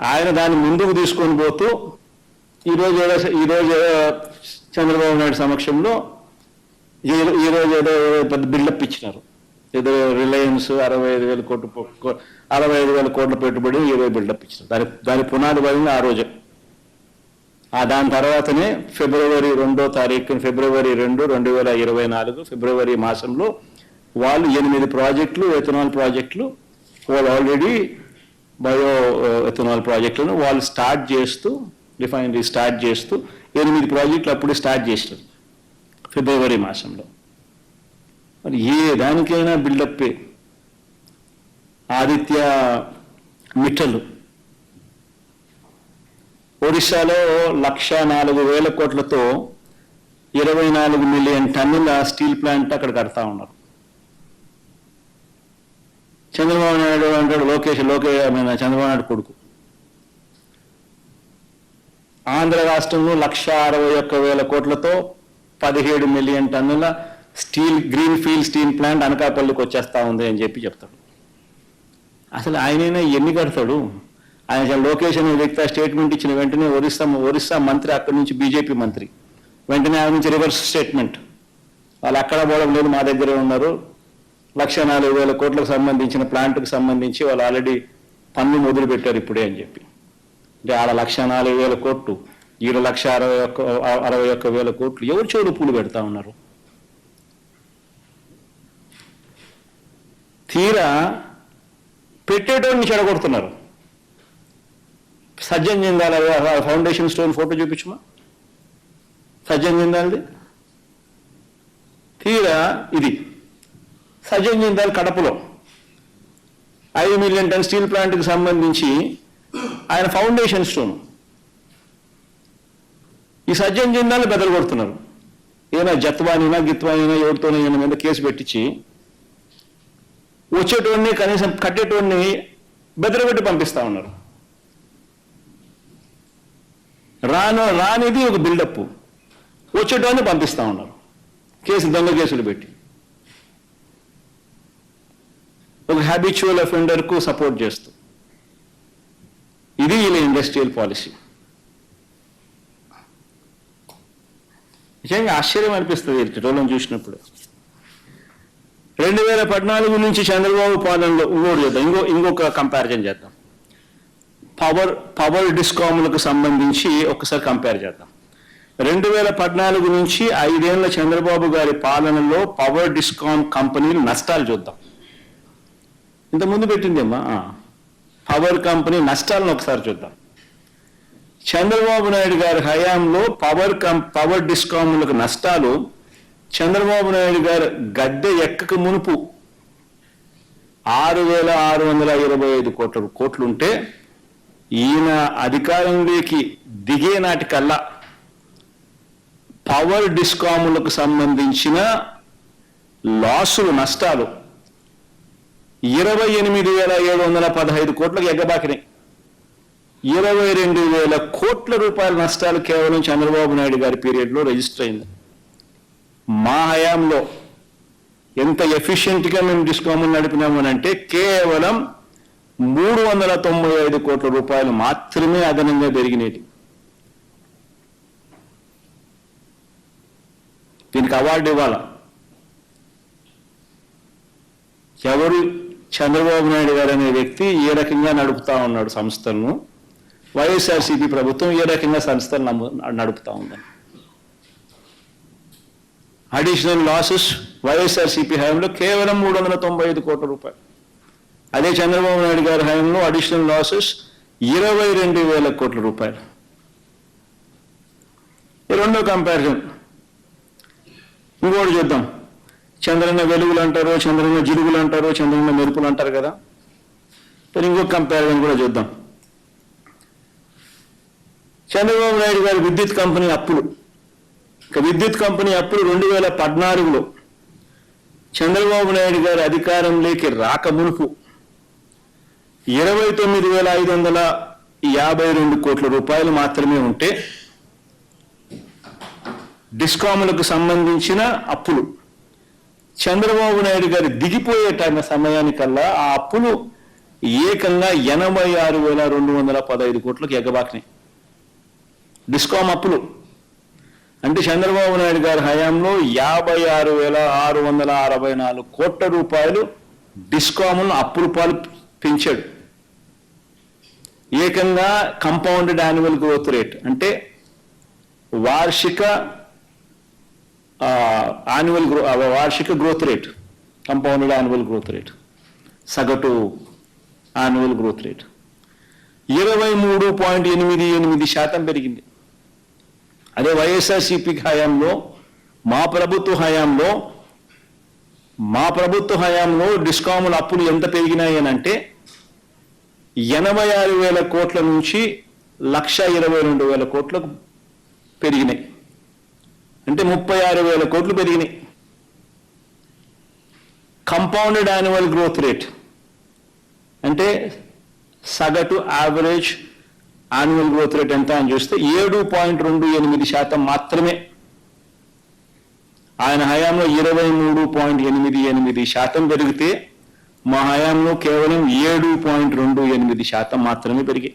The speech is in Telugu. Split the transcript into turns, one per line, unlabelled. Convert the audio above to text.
ఆయన దాన్ని ముందుకు తీసుకొని పోతూ ఈరోజు ఏదో ఈరోజు ఏదో చంద్రబాబు నాయుడు సమక్షంలో ఈ- ఈరోజు ఏదో పెద్ద బిల్డప్ ఇచ్చినారు. ఏదో రిలయన్స్ అరవై ఐదు వేల కోట్లు అరవై ఐదు వేల కోట్ల పెట్టుబడి ఈరోజు బిల్డప్ ఇచ్చినారు. దాని దాని పునాది పడింది ఆ రోజు. ఆ దాని తర్వాతనే ఫిబ్రవరి రెండో తారీఖు ఫిబ్రవరి రెండు రెండు వేల ఇరవై నాలుగు ఫిబ్రవరి మాసంలో వాళ్ళు ఎనిమిది ప్రాజెక్టులు ఎథనాల్ ప్రాజెక్టులు వాళ్ళు ఆల్రెడీ బయో ఎథనాల్ ప్రాజెక్టులను వాళ్ళు స్టార్ట్ చేస్తూ రిఫైనరీ స్టార్ట్ చేస్తూ ఎనిమిది ప్రాజెక్టులు అప్పుడే స్టార్ట్ చేసినారు ఫిబ్రవరి మాసంలో. మరి ఏ దానికైనా బిల్డప్ ఆదిత్య మిట్టలు. ఒడిశాలో లక్ష నాలుగు వేల కోట్లతో ఇరవై నాలుగు మిలియన్ టన్నుల స్టీల్ ప్లాంట్ అక్కడ కడతా ఉన్నారు. చంద్రబాబు నాయుడు అంటాడు లోకేష్ లోకే చంద్రబాబు నాయుడు కొడుకు. ఆంధ్ర రాష్ట్రంలో లక్ష అరవై ఒక్క వేల కోట్లతో పదిహేడు మిలియన్ టన్నుల steel green field steel plant అనకాపల్లికి వచ్చేస్తా ఉంది అని చెప్పి చెప్తాడు. అసలు ఆయనైనా ఎన్ని కడతాడు? ఆయన అసలు లోకేష్ అనే వ్యక్తి స్టేట్మెంట్ ఇచ్చిన వెంటనే ఒరిస్సా ఒరిస్సా మంత్రి అక్కడి నుంచి బీజేపీ మంత్రి. వెంటనే ఆయన నుంచి రివర్స్ స్టేట్మెంట్. వాళ్ళు అక్కడ పోవడం లేదు మా దగ్గరే ఉన్నారు. లక్ష నాలుగు వేల కోట్లకు సంబంధించిన ప్లాంట్కి సంబంధించి వాళ్ళు ఆల్రెడీ పన్ను మొదలు పెట్టారు ఇప్పుడే అని చెప్పి. అంటే ఆడ లక్ష నాలుగు వేల కోట్లు ఈడ లక్ష అరవై ఒక్క అరవై ఒక్క వేల కోట్లు ఎవరు చెవులు పూలు పెడతా ఉన్నారు? తీరా పెట్టేటోడిని చెడగొడుతున్నారు. Sajjan Jindal foundation stone photo చూపించమా? Sajjan జిందాల్ది? తీరా ఇది సజ్జన్ జిందాల్ కడపలో. ఐదు మిలియన్ టన్ స్టీల్ ప్లాంట్కి సంబంధించి ఆయన ఫౌండేషన్ స్టోన్. ఈ సజ్జన్ జిందాల్ బెదలు కొడుతున్నారు. ఏమైనా జత్వానినా గిత్వానినా ఎవరితోనే ఈయన మీద కేసు పెట్టించి వచ్చేటోడిని కనీసం కట్టేటోడిని బెదరబెట్టి పంపిస్తా ఉన్నారు. రాను రానిది ఒక బిల్డప్ వచ్చేటోడిని పంపిస్తా ఉన్నారు. కేసు దొంగ కేసులు పెట్టి. ఒక హ్యాబిచువల్కు సపోర్ట్ చేస్తూ. ఇది వీళ్ళ ఇండస్ట్రియల్ పాలసీ నిజంగా ఆశ్చర్యం అనిపిస్తుంది వీళ్ళని చూసినప్పుడు. రెండు వేల పద్నాలుగు నుంచి చంద్రబాబు పాలనలో ఇంకోటి చేద్దాం. ఇంకో ఇంకొక కంపారిజన్ చేద్దాం. పవర్ పవర్ డిస్కాములకు సంబంధించి ఒకసారి కంపేర్ చేద్దాం. రెండు వేల పద్నాలుగు నుంచి ఐదేళ్ళ చంద్రబాబు గారి పాలనలో పవర్ డిస్కామ్ కంపెనీలు నష్టాలు చూద్దాం. ఇంతకుముందు పెట్టిందేమ్మా అమ్మా. పవర్ కంపెనీ నష్టాలను ఒకసారి చూద్దాం. చంద్రబాబు నాయుడు గారి హయాంలో పవర్ కం పవర్ డిస్కాములకు నష్టాలు చంద్రబాబు నాయుడు గారు గద్దె ఎక్కక మునుపు ఆరు వేల ఆరు వందల ఇరవై ఐదు కోట్ల కోట్లుంటే ఈయన అధికారంలోకి దిగే నాటికల్లా పవర్ డిస్కాములకు సంబంధించిన లాసులు నష్టాలు ఇరవై ఎనిమిది వేల ఏడు వందల పదహైదు కోట్లకు ఎగ్గబాకినాయి. ఇరవై రెండు వేల కోట్ల రూపాయల నష్టాలు కేవలం చంద్రబాబు నాయుడు గారి పీరియడ్లో రిజిస్టర్ అయింది. మా హయాంలో ఎంత ఎఫిషియెంట్గా మేము డిస్కాములు నడిపినామని అంటే కేవలం మూడు వందల తొంభై ఐదు కోట్ల రూపాయలు మాత్రమే అదనంగా పెరిగినాయి దీనికి అవార్డు ఇవ్వాలా? ఎవరు చంద్రబాబు నాయుడు గారు అనే వ్యక్తి ఏ రకంగా నడుపుతా ఉన్నాడు సంస్థలను? వైఎస్ఆర్సీపీ ప్రభుత్వం ఏ రకంగా సంస్థలు నమ్ము- నడుపుతా ఉందని. అడిషనల్ లాసెస్ వైఎస్ఆర్సీపీ హయాంలో కేవలం మూడు వందల తొంభై ఐదు కోట్ల రూపాయలు. అదే చంద్రబాబు నాయుడు గారి హయాంలో అడిషనల్ లాసెస్ ఇరవై రెండు వేల కోట్ల రూపాయలు. రెండో కంపారిజన్ ఇంకోటి చూద్దాం. చంద్రన్న వెలుగులు అంటారు చంద్రన్న జిలుగులు అంటారు చంద్రన్న మెరుపులు అంటారు కదా? మరి ఇంకొక కంపారిజన్ కూడా చూద్దాం. చంద్రబాబు నాయుడు గారి విద్యుత్ కంపెనీ అప్పులు. ఇక విద్యుత్ కంపెనీ అప్పులు రెండు వేల పద్నాలుగులో. చంద్రబాబు నాయుడు గారి అధికారంలోకి రాక మునుపు ఇరవై తొమ్మిది వేల ఐదు వందల యాభై రెండు కోట్ల రూపాయలు మాత్రమే ఉంటే డిస్కాములకు సంబంధించిన అప్పులు. చంద్రబాబు నాయుడు గారి దిగిపోయే టైం సమయానికల్లా ఆ అప్పులు ఏకంగా ఎనభై ఆరు వేల రెండు వందల పదహైదు కోట్లకు ఎగబాకినాయి. డిస్కామ్ అప్పులు. అంటే చంద్రబాబు నాయుడు గారి హయాంలో యాభై ఆరు వేల ఆరు వందల అరవై నాలుగు కోట్ల రూపాయలు డిస్కాములను అప్పుల పాలు పెంచాడు. ఏకంగా కంపౌండెడ్ యాన్యువల్ గ్రోత్ రేట్ అంటే వార్షిక యాన్యువల్ గ్రో వార్షిక growth rate compounded annual growth rate సగటు యాన్యువల్ గ్రోత్ రేట్ ఇరవై మూడు పాయింట్ ఎనిమిది ఎనిమిది శాతం పెరిగింది. అదే వైఎస్ఆర్సీపీ హయాంలో మా ప్రభుత్వ హయాంలో మా ప్రభుత్వ హయాంలో డిస్కాముల అప్పులు ఎంత పెరిగినాయి అని అంటే ఎనభై ఆరు వేల కోట్ల నుంచి లక్ష ఇరవై రెండు వేల కోట్లకు పెరిగినాయి. అంటే ముప్పై ఆరు వేల కోట్లు పెరిగినాయి. కంపౌండెడ్ యాన్యువల్ గ్రోత్ రేట్ అంటే సగటు యావరేజ్ యాన్యువల్ గ్రోత్ రేట్ ఎంత అని చూస్తే ఏడు పాయింట్ రెండు ఎనిమిది శాతం మాత్రమే. ఆయన హయాంలో ఇరవై మూడు పాయింట్ ఎనిమిది ఎనిమిది శాతం పెరిగితే మా హయాంలో కేవలం ఏడు పాయింట్ రెండు ఎనిమిది శాతం మాత్రమే పెరిగాయి.